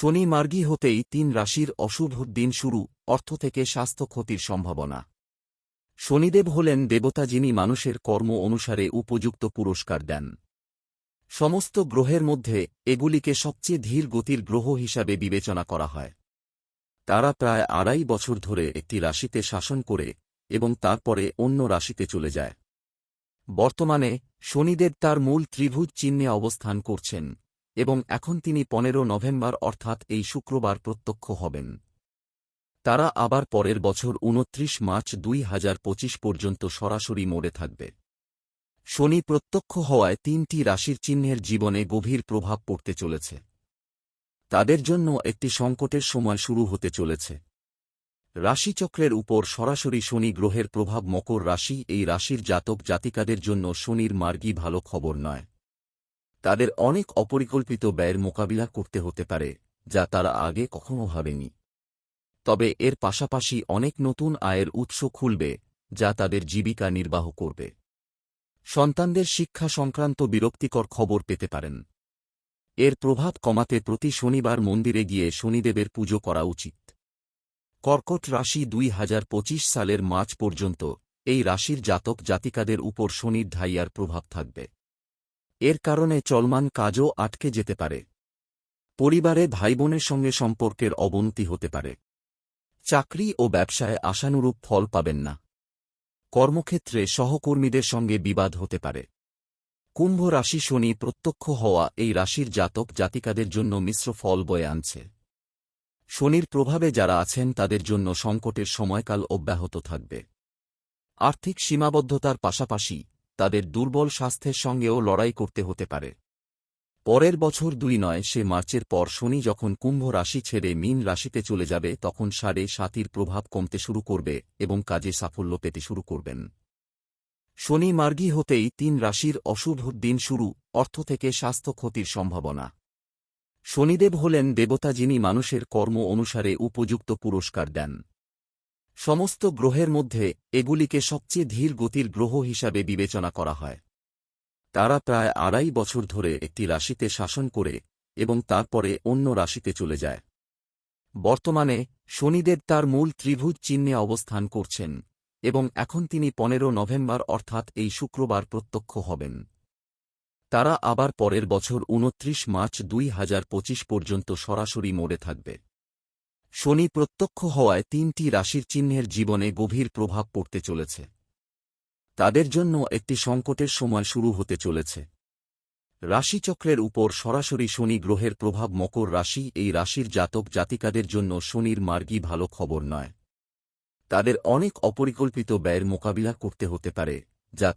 শনি মার্গী হতেই তিন রাশির অশুভ দিন শুরু, অর্থ থেকে স্বাস্থ্য ক্ষতির সম্ভাবনা। শনিদেব হলেন দেবতা যিনি মানুষের কর্ম অনুসারে উপযুক্ত পুরস্কার দেন। সমস্ত গ্রহের মধ্যে এগুলিকে সবচেয়ে ধীর গতির গ্রহ হিসাবে বিবেচনা করা হয়। তারা প্রায় আড়াই বছর ধরে একটি রাশিতে শাসন করে এবং তারপরে অন্য রাশিতে চলে যায়। বর্তমানে শনিদেব তার মূল ত্রিভুজ চিহ্নে অবস্থান করছেন। এবং এখন তিনি পনেরো নভেম্বর অর্থাৎ এই শুক্রবার প্রত্যক্ষ হবেন। তারা আবার পরের বছর উনত্রিশ মার্চ দুই হাজার পঁচিশ পর্যন্ত সরাসরি মরে থাকবে। শনি প্রত্যক্ষ হওয়ায় তিনটি রাশির চিহ্নের জীবনে গভীর প্রভাব পড়তে চলেছে। তাদের জন্য একটি সংকটের সময় শুরু হতে চলেছে। রাশিচক্রের উপর সরাসরি শনি গ্রহের প্রভাব মকর রাশি এই রাশির জাতক জাতিকাদের জন্য শনির মার্গী ভালো খবর নয়। তাদের অনেক অপরিকল্পিত ব্যয়ের মোকাবিলা করতে হতে পারে, যা তারা আগে কখনো ভাবেনি। তবে এর পাশাপাশি অনেক নতুন আয়ের উৎস খুলবে, যা তাদের জীবিকা নির্বাহ করবে। সন্তানদের শিক্ষা সংক্রান্ত বিরক্তিকর খবর পেতে পারেন। এর প্রভাব কমাতে প্রতি শনিবার মন্দিরে গিয়ে শনিদেবের পুজো করা উচিত। কর্কট রাশি দুই হাজার পঁচিশ সালের মার্চ পর্যন্ত এই রাশির জাতক জাতিকাদের উপর শনির ঢাইয়ার প্রভাব থাকবে। এর কারণে চলমান কাজও আটকে যেতে পারে। পরিবারে ভাইবোনের সঙ্গে সম্পর্কের অবনতি হতে পারে। চাকরি ও ব্যবসায় আশানুরূপ ফল পাবেন না। কর্মক্ষেত্রে সহকর্মীদের সঙ্গে বিবাদ হতে পারে। কুম্ভ রাশি শনি প্রত্যক্ষ হওয়া এই রাশির জাতক জাতিকাদের জন্য মিশ্র ফল বয়ে আনছে। শনির প্রভাবে যারা আছেন তাদের জন্য সংকটের সময়কাল অব্যাহত থাকবে। আর্থিক সীমাবদ্ধতার পাশাপাশি তাদের দুর্বল স্বাস্থ্যের সঙ্গেও লড়াই করতে হতে পারে। পরের বছর দুই নয়, সে মার্চের পর শনি যখন কুম্ভ রাশি ছেড়ে মিন রাশিতে চলে যাবে, তখন সাড়ে সাতির প্রভাব কমতে শুরু করবে এবং কাজে সাফল্য পেতে শুরু করবেন। শনি মার্গী হতেই তিন রাশির অশুভ দিন শুরু, অর্থ থেকে স্বাস্থ্য ক্ষতির সম্ভাবনা। শনিদেব হলেন দেবতা যিনি মানুষের কর্ম অনুসারে উপযুক্ত পুরস্কার দেন। সমস্ত গ্রহের মধ্যে এগুলিকে সবচেয়ে ধীর গতির গ্রহ হিসাবে বিবেচনা করা হয়। তারা প্রায় আড়াই বছর ধরে একটি রাশিতে শাসন করে এবং তারপরে অন্য রাশিতে চলে যায়। বর্তমানে শনিদেব তার মূল ত্রিভুজ চিহ্নে অবস্থান করছেন এবং এখন তিনি পনেরো নভেম্বর অর্থাৎ এই শুক্রবার প্রত্যক্ষ হবেন। তারা আবার পরের বছর উনত্রিশ মার্চ দুই হাজার পঁচিশ পর্যন্ত সরাসরি মোড়ে থাকবে। শনি প্রত্যক্ষ হওয়ায় তিনটি রাশির চিহ্নের জীবনে গভীর প্রভাব পড়তে চলেছে। তাদের জন্য একটি সংকটের সময় শুরু হতে চলেছে। রাশিচক্রের উপর সরাসরি শনি গ্রহের প্রভাব মকর রাশি এই রাশির জাতক জাতিকাদের জন্য শনির মার্গী ভালো খবর নয়। তাদের অনেক অপরিকল্পিত ব্যয়ের মোকাবিলা করতে হতে পারে, যা